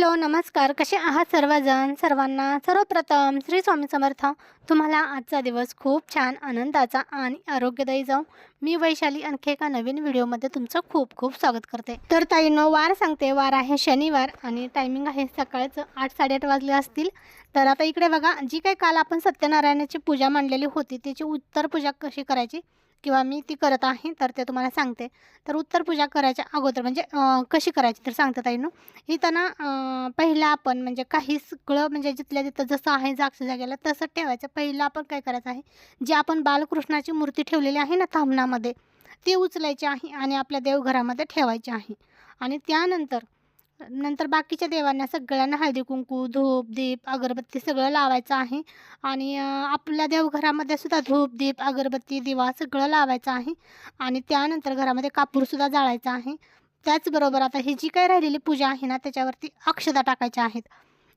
Hello नमस्कार. कसे आहात सर्वजण? सर्वांना सर्वप्रथम श्री स्वामी समर्थ. तुम्हाला आजचा दिवस खूप छान आनंदाचा आणि आरोग्यदायी जाऊ मी वैशाली आणखी एका नवीन व्हिडिओमध्ये तुमचं खूप खूप स्वागत करते. तर ताईनो वार सांगते. वार आहे शनिवार आणि टायमिंग आहे सकाळचं आठ साडेआठ वाजले असतील. तर आता इकडे बघा जी काही काल आपण सत्यनारायणाची पूजा मांडलेली होती त्याची उत्तर पूजा कशी करायची? किंवा मी ती करत आहे तर ते तुम्हाला सांगते. तर उत्तर पूजा करायच्या अगोदर म्हणजे कशी करायची तर सांगते ताईनो. इथं ना अं, पहिलं आपण म्हणजे काही सगळं म्हणजे जिथल्या तिथं जसं आहे जागच्या जागेला तसं ठेवायचं. पहिलं आपण काय करायचं आहे जी आपण बालकृष्णाची मूर्ती ठेवलेली आहे ना थांबणामध्ये ती उचलायची आहे आणि आपल्या देवघरामध्ये ठेवायची आहे. आणि त्यानंतर नंतर बाकीच्या देवांना सगळ्यांना हळदी कुंकू धूप दीप अगरबत्ती सगळं लावायचं आहे. आणि आपल्या देवघरामध्ये सुद्धा धूप दीप अगरबत्ती दिवा सगळं लावायचं आहे. आणि त्यानंतर घरामध्ये कापूरसुद्धा जाळायचा आहे. त्याचबरोबर आता ही जी काही राहिलेली पूजा आहे ना त्याच्यावरती अक्षता टाकायच्या आहेत.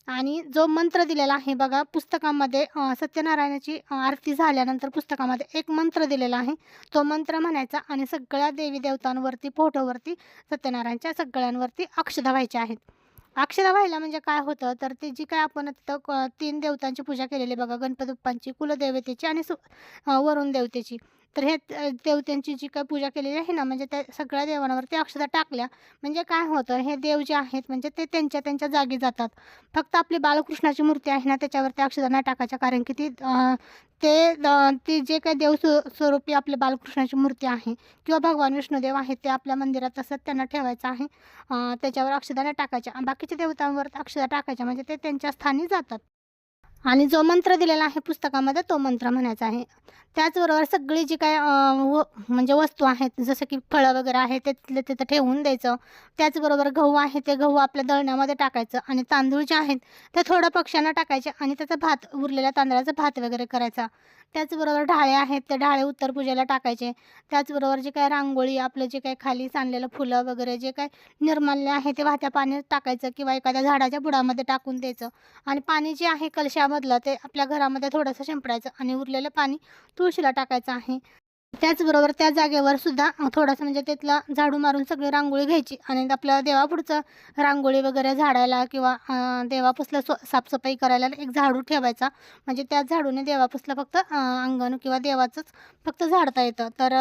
आणि जो मंत्र दिलेला आहे बघा पुस्तकामध्ये सत्यनारायणाची आरती झाल्यानंतर पुस्तकामध्ये एक मंत्र दिलेला आहे. तो मंत्र म्हणायचा आणि सगळ्या देवी देवतांवरती फोटोवरती सत्यनारायणच्या सगळ्यांवरती अक्षदा व्हायच्या आहेत. अक्षदा व्हायला म्हणजे काय होतं? तर ते जी काय आपण तिथं क- तीन देवतांची पूजा केलेली बघा गणपती बाप्पांची कुलदेवतेची आणि सु वरुण देवतेची. तर हे अं, देवतांची जी काय पूजा केलेली आहे ना म्हणजे त्या सगळ्या देवांवर ते अक्षता टाकल्या. म्हणजे काय होतं हे देव जे आहेत म्हणजे ते त्यांच्या त्यांच्या जागी जातात. फक्त आपली बालकृष्णाची मूर्ती आहे ना त्याच्यावरती अक्षता नाही टाकायच्या. कारण की ती ते ती जे काही देव स्व- स्वरूपी आपले बालकृष्णाची मूर्ती आहे किंवा भगवान विष्णुदेव आहेत ते आपल्या मंदिरात तसंच त्यांना ठेवायचं आहे. त्याच्यावर अक्षदा नाही टाकायच्या. बाकीच्या देवतांवर अक्षदा टाकायच्या म्हणजे ते त्यांच्या स्थानी जातात. आणि जो मंत्र दिलेला आहे पुस्तकामध्ये तो मंत्र म्हणायचा आहे. त्याचबरोबर सगळी जी काय व म्हणजे वस्तू आहेत जसं की फळं वगैरे आहे ते तिथलं तिथं ठेवून द्यायचं. त्याचबरोबर गहू आहे ते गहू आपल्या दळण्यामध्ये टाकायचं आणि तांदूळ जे आहेत ते थोडं पक्ष्यांना टाकायचे आणि त्याचा भात उरलेल्या तांदळाचा भात वगैरे करायचा. त्याचबरोबर ढाळे आहेत ते ढाळे उत्तर पूजेला टाकायचे. त्याचबरोबर जे काय रांगोळी आपलं जे काय खाली सांडलेलं फुलं वगैरे जे काय निर्माल्य आहे ते वाहत्या पाण्यात टाकायचं किंवा एखाद्या झाडाच्या बुडामध्ये टाकून द्यायचं. आणि पाणी जे आहे कलशामधलं ते आपल्या घरामध्ये थोडंसं शिंपडायचं आणि उरलेलं पाणी तुळशीला टाकायचं आहे. त्याचबरोबर त्या जागेवर सुद्धा थोडंसं म्हणजे तिथलं झाडू मारून सगळी रांगोळी घ्यायची आणि आपल्या देवापुढचं रांगोळी वगैरे झाडायला किंवा देवापुसला स्व साफसफाई करायला एक झाडू ठेवायचा. म्हणजे त्या झाडूने देवापुसला फक्त अंगण किंवा देवाचंच फक्त झाडता येतं. तर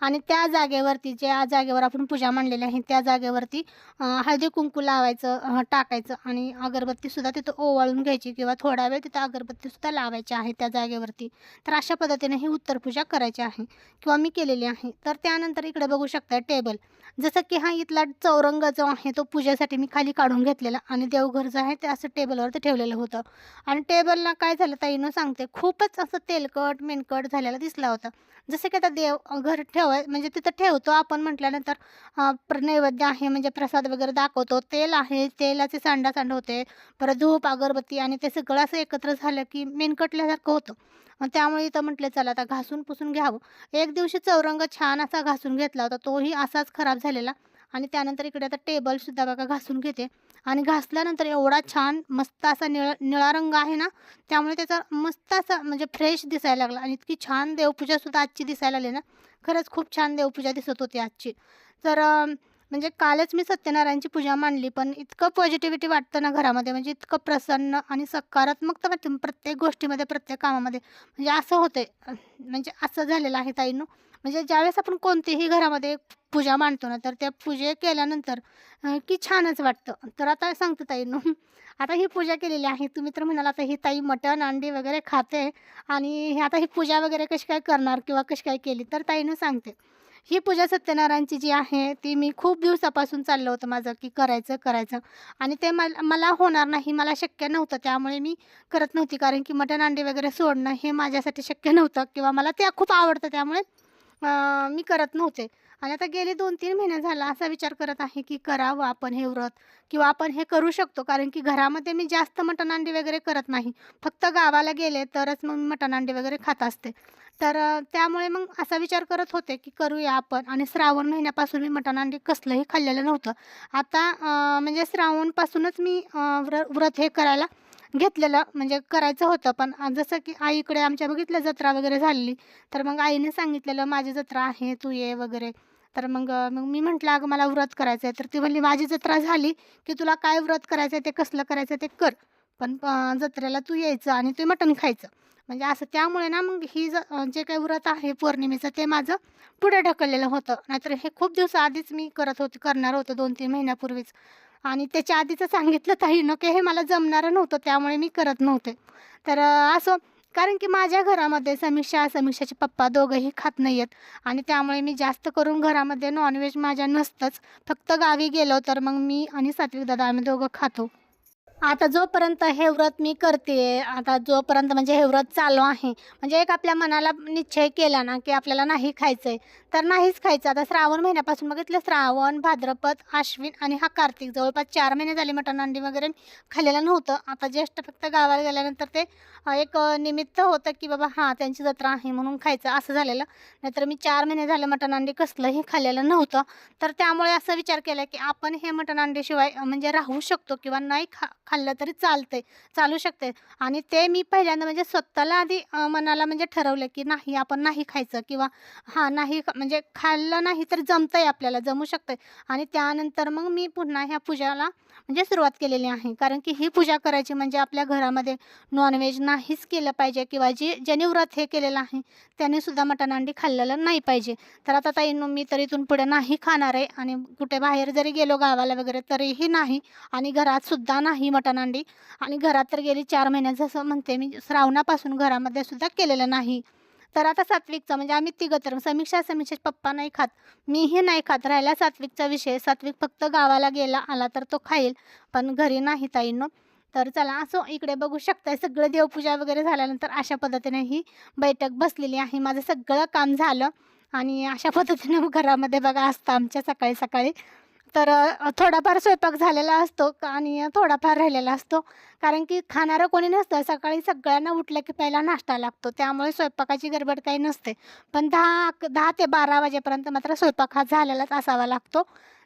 आणि त्या जागेवरती ज्या जागेवर आपण पूजा मांडलेली आहे त्या जागेवरती हळदी कुंकू लावायचं टाकायचं आणि अगरबत्तीसुद्धा तिथं ओवाळून घ्यायची किंवा थोडा वेळ तिथं अगरबत्तीसुद्धा लावायची आहे त्या जागेवरती. तर अशा पद्धतीने ही उत्तर पूजा करायची आहे. किंवा मी केलेली आहे तर त्यानंतर इकडे बघू शकता टेबल जसं की हा इथला चौरंग जो आहे तो पूजेसाठी मी खाली काढून घेतलेला आणि देवघर जो आहे ते असं टेबलवरती ठेवलेलं होतं. आणि टेबलला काय झालं ताईनं सांगते खूपच असं तेलकट मेनकट झालेला दिसला होता. जसं की आता देव घर ठेवाय म्हणजे तिथं ठेवतो आपण म्हटल्यानंतर नैवेद्य आहे म्हणजे प्रसाद वगैरे दाखवतो. तेल आहे तेलाचे सांडासांड होते परत धूप अगरबत्ती आणि ते सगळं असं एकत्र झालं की मेनकटल्यासारखं होतं. त्यामुळे इथं म्हटलं चला आता घासून पुसून घ्यावं. एक दिवशी चौरंग छान असा घासून घेतला होता तोही असाच खराब झालेला. आणि त्यानंतर इकडे आता टेबलसुद्धा बघा घासून घेते. आणि घासल्यानंतर एवढा छान मस्त असा निळ निळा रंग आहे ना त्यामुळे त्याचा मस्त असा म्हणजे फ्रेश दिसायला लागला. आणि इतकी छान देवपूजासुद्धा आजची दिसायला लागली ना. खरंच खूप छान देवपूजा दिसत होती आजची. तर म्हणजे कालच मी सत्यनारायणची पूजा मांडली पण इतकं पॉझिटिव्हिटी वाटतं ना घरामध्ये. म्हणजे इतकं प्रसन्न आणि सकारात्मकता वाटते प्रत्येक गोष्टीमध्ये प्रत्येक कामामध्ये. म्हणजे असं होतंय. म्हणजे असं झालेलं आहे ताईनो. म्हणजे ज्यावेळेस आपण कोणतीही घरामध्ये पूजा मांडतो ना तर त्या पूजे केल्यानंतर की छानच वाटतं. तर आता सांगतो ताईनं. आता ही पूजा केलेली आहे. तुम्ही तर म्हणाल आता ही ताई मटण अंडी वगैरे खाते आणि आता ही पूजा वगैरे कशी काय करणार किंवा कशी काय केली? तर ताईनं सांगते. ही पूजा सत्यनारायणची जी आहे ती मी खूप दिवसापासून चाललं होतं माझं की करायचं करायचं. आणि ते मला मला होणार नाही मला शक्य नव्हतं. त्यामुळे मी करत नव्हती कारण की मटण अंडी वगैरे सोडणं हे माझ्यासाठी शक्य नव्हतं किंवा मला ते खूप आवडतं. त्यामुळे मी करत नव्हते. आणि आता गेले दोन तीन महिने झाला असा विचार करत आहे की करावं आपण हे व्रत? किंवा आपण हे करू शकतो? कारण की घरामध्ये मी जास्त मटण अंडी वगैरे करत नाही. फक्त गावाला गेले तरच मग मी मटण अंडी वगैरे खात असते. तर त्यामुळे मग असा विचार करत होते की करूया आपण. आणि श्रावण महिन्यापासून मी मटण अंडी कसलंही खाल्लेलं नव्हतं. आता म्हणजे श्रावणपासूनच मी व्र व्रत हे करायला घेतलेलं म्हणजे करायचं होतं. पण जसं की आईकडे आमच्या बघितलं जत्रा वगैरे झालेली तर मग आईने सांगितलेलं माझी जत्रा आहे तू ये वगैरे. तर मग मग मी म्हटलं अगं मला व्रत करायचं आहे तर ती म्हणली माझी जत्रा झाली की तुला काय व्रत करायचं आहे ते कसलं करायचं आहे ते कर. पण जत्रेला तू यायचं आणि ते मटण खायचं. म्हणजे असं त्यामुळे ना मग ही ज जे काही व्रत आहे पौर्णिमेचं ते माझं पुढे ढकललेलं होतं. नाहीतर हे खूप दिवसाआधीच मी करत होते करणार होतं दोन तीन महिन्यापूर्वीच. आणि त्याच्या आधीचं सांगितलं ताईनं की हे मला जमणारं नव्हतं त्यामुळे मी करत नव्हते. तर असं कारण की माझ्या घरामध्ये समीक्षा समीक्षाचे पप्पा दोघंही खात नाही आहेत आणि त्यामुळे मी जास्त करून घरामध्ये नॉनव्हेज माझ्या नसतंच. फक्त गावी गेलो तर मग मी आणि सात्विक दादा आम्ही दोघं खातो. आता जोपर्यंत हे व्रत मी करते आता जोपर्यंत म्हणजे हे व्रत चालू आहे म्हणजे एक आपल्या मनाला निश्चय केला ना की आपल्याला नाही खायचं आहे तर नाहीच खायचं. आता श्रावण महिन्यापासून बघितलं श्रावण भाद्रपद आश्विन आणि हा कार्तिक. जवळपास चार महिने झाले मटण अंडी वगैरे खाल्लेलं नव्हतं. आता ज्येष्ठ फक्त गावाला गेल्यानंतर ते एक निमित्त होतं की बाबा हां त्यांची जत्रा आहे म्हणून खायचं असं झालेलं. नाहीतर मी चार महिने झालं मटण अंडी कसलंही खाल्लेलं नव्हतं. तर त्यामुळे असा विचार केला की आपण हे मटण अंडीशिवाय म्हणजे राहू शकतो किंवा नाही खा खाल्लं तरी चालतंय चालू शकते आणि ते मी पहिल्यांदा म्हणजे स्वतःला आधी मनाला म्हणजे ठरवलं की नाही आपण नाही खायचं किंवा हां नाही म्हणजे खाल्लं नाही तर जमतंय आपल्याला जमू शकतंय. आणि त्यानंतर मग मी पुन्हा ह्या पूजाला म्हणजे सुरुवात केलेली आहे. कारण की ही पूजा करायची म्हणजे आपल्या घरामध्ये नॉनव्हेज नाहीच केलं पाहिजे किंवा जी ज्याने व्रत हे केलेलं आहे त्याने सुद्धा मटण अंडी खाल्लेलं नाही पाहिजे. तर आता ताई मी तर इथून पुढे नाही खाणार आहे. आणि कुठे बाहेर जरी गेलो गावाला वगैरे तरीही नाही. आणि घरातसुद्धा नाही मटण अंडी. आणि घरात तर गेली चार महिन्यात जसं म्हणते मी श्रावणापासून घरामध्ये सुद्धा केलेलं नाही. तर आता सात्विकचा म्हणजे आम्ही तिघं तर समीक्षा समीक्षेचे पप्पा नाही खात मीही नाही खात. राहिला सात्विकचा विषय सात्विक फक्त गावाला गेला आला तर तो खाईल पण घरी नाही ताईंनो. तर चला असो इकडे बघू शकताय सगळं देवपूजा वगैरे झाल्यानंतर अशा पद्धतीने ही बैठक बसलेली आहे. माझं सगळं काम झालं आणि अशा पद्धतीने घरामध्ये बघा असतं आमच्या सकाळी सकाळी. तर थोडाफार स्वयंपाक झालेला असतो आणि थोडाफार राहिलेला असतो. कारण की खाणारं कोणी नसतं. सकाळी सगळ्यांना उठलं की पहिला नाश्ता लागतो. त्यामुळे स्वयंपाकाची गडबड काही नसते. पण दहा दहा ते बारा वाजेपर्यंत मात्र स्वयंपाक हा झालेलाच असावा लागतो.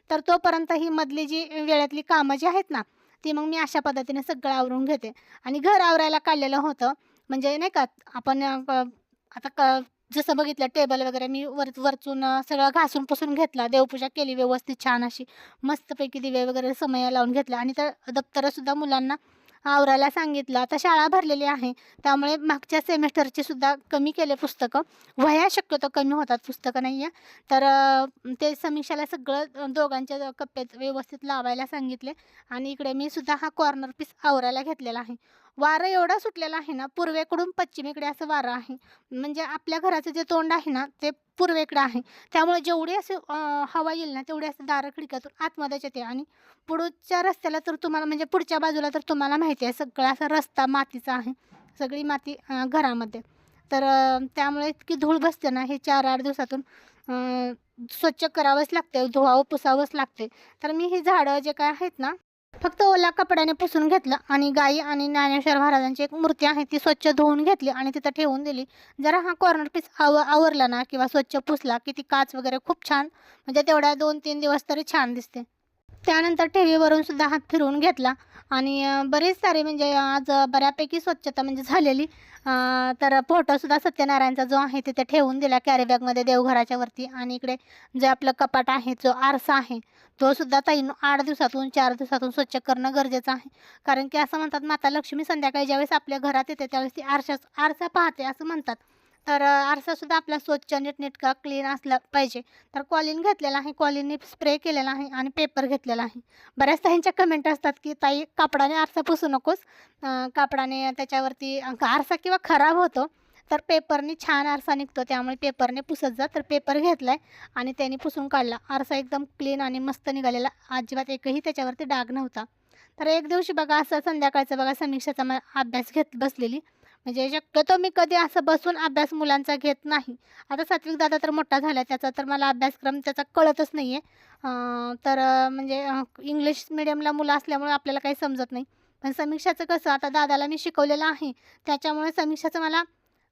तर तोपर्यंत ही मधली जी वेळेतली कामं जी आहेत ना ती मग मी अशा पद्धतीने सगळं आवरून घेते. आणि घर आवरायला काढलेलं होतं. म्हणजे नाही का आपण आता क जसं बघितलं टेबल वगैरे मी वर वरचून सगळं घासून पुसून घेतला. देवपूजा केली व्यवस्थित छान अशी मस्तपैकी दिवे वगैरे समय लावून घेतला. आणि त्या दप्तरंसुद्धा मुलांना आवरायला सांगितलं. आता शाळा भरलेली आहे. त्यामुळे मागच्या सेमेस्टरची सुद्धा कमी केले पुस्तकं. वह्या शक्यतो कमी होतात पुस्तकं नाही आहे तर ते समीक्षाला सगळं दोघांच्या कप्प्यात व्यवस्थित लावायला सांगितले. आणि इकडे मी सुद्धा हा कॉर्नर पीस आवरायला घेतलेला आहे. वारं एवढं सुटलेला आहे ना पूर्वेकडून पश्चिमेकडे असं वारं आहे. म्हणजे आपल्या घराचं जे तोंड आहे ना ते पूर्वेकडे आहे. त्यामुळे जेवढी असे हवा येईल ना तेवढी असं दारं खिडक्यातून आतमध्येच येते. आणि पुढच्या रस्त्याला तर तुम्हाला म्हणजे पुढच्या बाजूला तर तुम्हाला माहिती आहे सगळा असा रस्ता मातीचा आहे. सगळी माती घरामध्ये. तर त्यामुळे इतकी धूळ बसते ना हे चार आठ दिवसातून स्वच्छ करावंच लागते धुवावं पुसावंच लागते तर मी ही झाडं जे काय आहेत ना फक्त ओला कपड्याने पुसून घेतलं आणि गाई आणि ज्ञानेश्वर महाराजांची एक मूर्ती आहे ती स्वच्छ धुवून घेतली आणि तिथं ठेवून दिली. जरा हा कॉर्नर पीस आव आवरला ना किंवा स्वच्छ पुसला की ती काच वगैरे खूप छान म्हणजे तेवढ्या दोन तीन दिवस तरी छान दिसते. त्यानंतर ठेवीवरून सुद्धा हात फिरवून घेतला आणि बरेच सारे म्हणजे आज बऱ्यापैकी स्वच्छता म्हणजे झालेली. तर फोटोसुद्धा सत्यनारायणचा जो आहे तिथे ठेवून दिला कॅरीबॅगमध्ये देवघराच्या वरती. आणि इकडे जे आपलं कपाट आहे जो आरसा आहे तो सुद्धा आठ दिवसातून चार दिवसातून स्वच्छ करणं गरजेचं आहे. कारण की असं म्हणतात माता लक्ष्मी संध्याकाळी ज्यावेळेस आपल्या घरात येते त्यावेळेस ती आरशा आरसा पाहते असं म्हणतात. तर आरसासुद्धा आपला स्वच्छ नीटनेटका क्लीन असला पाहिजे. तर कॉलिन घेतलेला आहे कॉलिनने स्प्रे केलेला आहे आणि पेपर घेतलेला आहे. बऱ्याच ताईंच्या कमेंट असतात की ताई कापडाने आरसा पुसू नकोस. कापडाने त्याच्यावरती आरसा किंवा खराब होतो तर पेपरने छान आरसा निघतो. त्यामुळे पेपरने पुसत जा. तर पेपर घेतला आहे आणि त्याने पुसून काढला. आरसा एकदम क्लीन आणि मस्त निघालेला. अजिबात एकही त्याच्यावरती डाग नव्हता. तर एक दिवशी बघा असं संध्याकाळचं बघा समीक्षाचा अभ्यास घेत बसलेली. म्हणजे शक्यतो मी कधी असं बसून अभ्यास मुलांचा घेत नाही. आता सात्विक दादा तर मोठा झाला त्याचा तर मला अभ्यासक्रम त्याचा कळतच नाही आहे तर म्हणजे इंग्लिश मिडियमला मुलं असल्यामुळे आपल्याला काही समजत नाही. पण समीक्षाचं कसं आता दादाला मी शिकवलेलं आहे. त्याच्यामुळे समीक्षाचं मला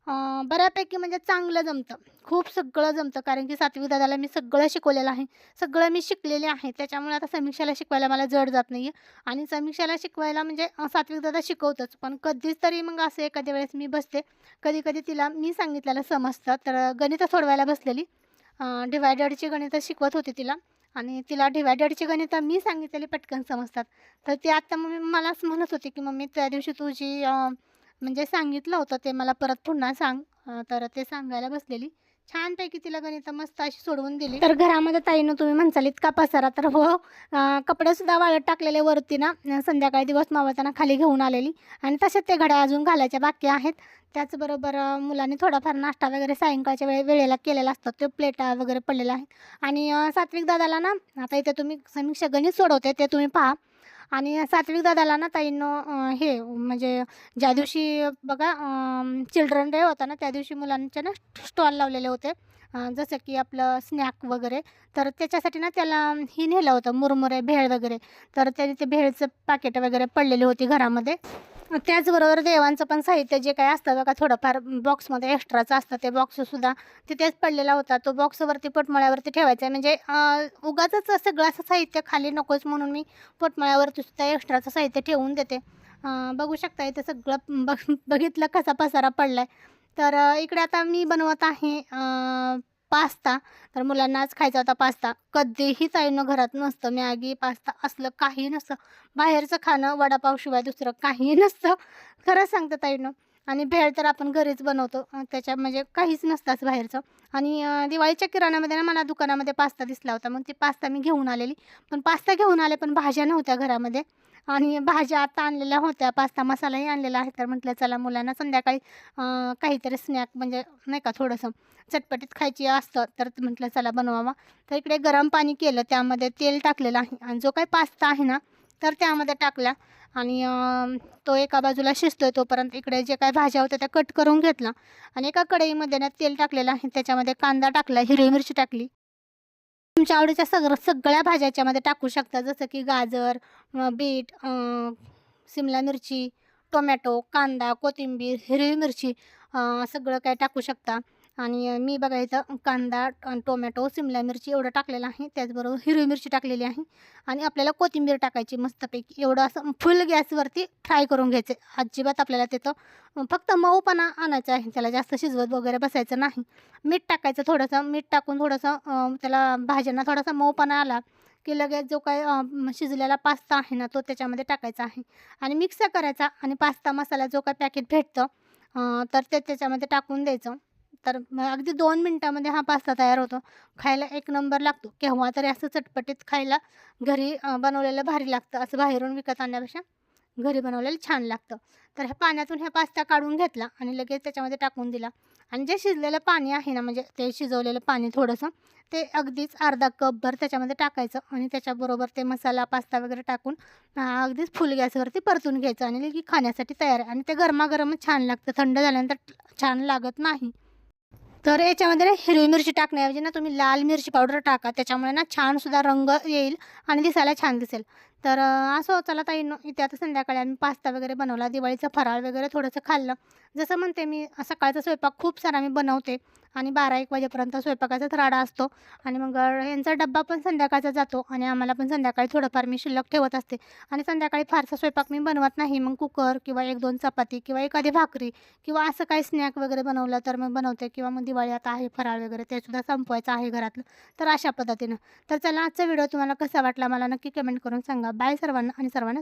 बऱ्यापैकी म्हणजे चांगलं जमतं. खूप सगळं जमतं. कारण की सातवी दादाला मी सगळं शिकवलेलं आहे. सगळं मी शिकलेले आहे. त्याच्यामुळे आता समीक्षाला शिकवायला मला जड जात नाही आहे आणि समीक्षाला शिकवायला म्हणजे अं, सात्विक दादा शिकवतच. पण कधीच तरी मग असं एखाद्या वेळेस मी बसते. कधी कधी तिला मी सांगितलेलं समजतं. तर गणितं सोडवायला बसलेली. डिवायडरची गणितं शिकवत होते तिला. आणि तिला डिवायडरची गणितं मी सांगितलेली पटकन समजतात. तर ती आत्ता मम्मी मलाच म्हणत होती की मम्मी त्या दिवशी तुझी म्हणजे सांगितलं होतं ते मला परत पुन्हा सांग. तर ते सांगायला बसलेली. छानपैकी तिला गणित मस्त अशी सोडवून दिली. तर घरामध्ये ताईनं तुम्ही म्हणसाल इतका पसारा. तर हो कपडेसुद्धा वाळत टाकलेले वरती ना संध्याकाळी दिवस मावळताना खाली घेऊन आलेली. आणि तसेच ते घड्या अजून घालायच्या बाकी आहेत. त्याचबरोबर मुलांनी थोडाफार नाश्ता वगैरे सायंकाळच्या वेळे वेळेला केलेला असतो. ते प्लेटा वगैरे पडलेला आहे. आणि सात्विक दादाला ना आता इथे तुम्ही समीक्षा गणित सोडवते ते तुम्ही पहा. आणि सात्विक दादाला ना ताईनं हे म्हणजे ज्या दिवशी बघा चिल्ड्रन डे होता ना त्या दिवशी मुलांचे ना स्टॉल लावलेले होते. जसं की आपलं स्नॅक वगैरे तर त्याच्यासाठी ना त्याला ही नेलं होतं मुरमुरे भेळ वगैरे. तर त्याने ते भेळचं पॅकेट वगैरे पडलेली होती घरामध्ये. त्याचबरोबर देवांचं पण साहित्य जे काय असतं बघा थोडंफार बॉक्समध्ये एक्स्ट्राचं असतं ते बॉक्ससुद्धा तिथेच पडलेला होता. तो बॉक्सवरती पोटमळ्यावरती ठेवायचा आहे. म्हणजे उगाच उगाचच सगळं असं साहित्य खाली नकोच म्हणून मी पोटमळ्यावरती सुद्धा एक्स्ट्राचं साहित्य ठेवून देते. बघू शकता इथे सगळं बघ बघितलं कसा पसारा पडला आहे तर इकडे आता मी बनवत आहे पास्ता. तर मुलांना आज खायचा होता पास्ता. कधीही ताईनं घरात नसतं मॅगी पास्ता असलं काही नसतं. बाहेरचं खाणं वडापावशिवाय दुसरं काही नसतं. खरंच सांगतं ताईनं. आणि भेळ तर आपण घरीच बनवतो. त्याच्या म्हणजे काहीच नसतं असं बाहेरचं. आणि दिवाळीच्या किराणामध्ये ना मला दुकानामध्ये पास्ता दिसला होता. मग ती पास्ता मी घेऊन आलेली. पण पास्ता घेऊन आले पण भाज्या नव्हत्या घरामध्ये. आणि भाज्या आता आणलेल्या होत्या पास्ता मसालाही आणलेला आहे. तर म्हटलं चला मुलांना संध्याकाळी काहीतरी स्नॅक म्हणजे नाही का थोडंसं चटपटीत खायची असतं तर म्हटलं चला बनवावा. तर इकडे गरम पाणी केलं त्यामध्ये तेल टाकलेलं आहे. आणि जो काही पास्ता आहे ना तर त्यामध्ये टाकला. आणि तो एका बाजूला शिजतो आहे तोपर्यंत इकडे जे काही भाज्या होत्या त्या कट करून घेतला. आणि एका कढईमध्ये ना तेल टाकलेलं आहे. त्याच्यामध्ये कांदा टाकला हिरवी मिरची टाकली. तुमच्या आवडीच्या सगळं सगळ्या भाज्या याच्यामध्ये टाकू शकता. जसं की गाजर बीट सिमला मिरची टोमॅटो कांदा कोथिंबीर हिरवी मिरची सगळं काय टाकू शकता. आणि मी बघा इथं कांदा टोमॅटो सिमला मिरची एवढं टाकलेलं आहे. त्याचबरोबर हिरवी मिरची टाकलेली आहे. आणि आपल्याला कोथिंबीर टाकायची मस्तपैकी. एवढं असं फुल गॅसवरती फ्राय करून घ्यायचे. अजिबात आपल्याला तिथं फक्त मऊपणा आणायचा आहे. त्याला जास्त शिजवत वगैरे बसायचं नाही. मीठ टाकायचं थोडंसं. मीठ टाकून थोडंसं त्याला भाज्यांना थोडासा मऊपणा आला की लगेच जो काही शिजलेला पास्ता आहे ना तो त्याच्यामध्ये टाकायचा आहे. आणि मिक्स करायचा. आणि पास्ता मसाला जो काही पॅकेट भेटतं तर ते त्याच्यामध्ये टाकून द्यायचं. तर मग अगदी दोन मिनटामध्ये हा पास्ता तयार होतो. खायला एक नंबर लागतो. केव्हा तरी असं चटपटीत खायला घरी बनवलेलं भारी लागतं. असं बाहेरून विकत आणण्यापेक्षा घरी बनवलेलं छान लागतं. तर ह्या पाण्यातून ह्या पास्ता काढून घेतला आणि लगेच त्याच्यामध्ये टाकून दिला. आणि जे शिजलेलं पाणी आहे ना म्हणजे ते शिजवलेलं पाणी थोडंसं ते अगदीच अर्धा कपभर त्याच्यामध्ये टाकायचं आणि त्याच्याबरोबर ते मसाला पास्ता वगैरे टाकून अगदीच फुल गॅसवरती परतून घ्यायचं आणि लगी खाण्यासाठी तयार आहे. आणि ते गरमागरमच छान लागतं. थंड झाल्यानंतर छान लागत नाही. तर याच्यामध्ये ना हिरवी मिरची टाकण्याऐवजी ना तुम्ही लाल मिरची पावडर टाका. त्याच्यामुळे ना छानसुद्धा रंग येईल आणि दिसायला छान दिसेल. तर असं चला ताई इथे आता संध्याकाळी आम्ही पास्ता वगैरे बनवला दिवाळीचं फराळ वगैरे थोडंसं खाल्लं. जसं म्हणते मी सकाळचा स्वयंपाक खूप सारा मी बनवते आणि बारा एक वाजेपर्यंत स्वयंपाकाचाच राडा असतो आणि मग यांचा डब्बा पण संध्याकाळचा जातो आणि आम्हाला पण संध्याकाळी थोडंफार मी शिल्लक ठेवत असते आणि संध्याकाळी फारसा स्वयंपाक मी बनवत नाही. मग कुकर किंवा एक दोन चपाती किंवा एखादी भाकरी किंवा असं काही स्नॅक वगैरे बनवलं तर मग बनवते किंवा मग दिवाळी आता आहे फराळ वगैरे ते सुद्धा संपवायचं आहे घरातलं. तर अशा पद्धतीनं. तर चला आजचा व्हिडिओ तुम्हाला कसा वाटला मला नक्की कमेंट करून सांगा. बाय सर्वांना आणि सर्वांना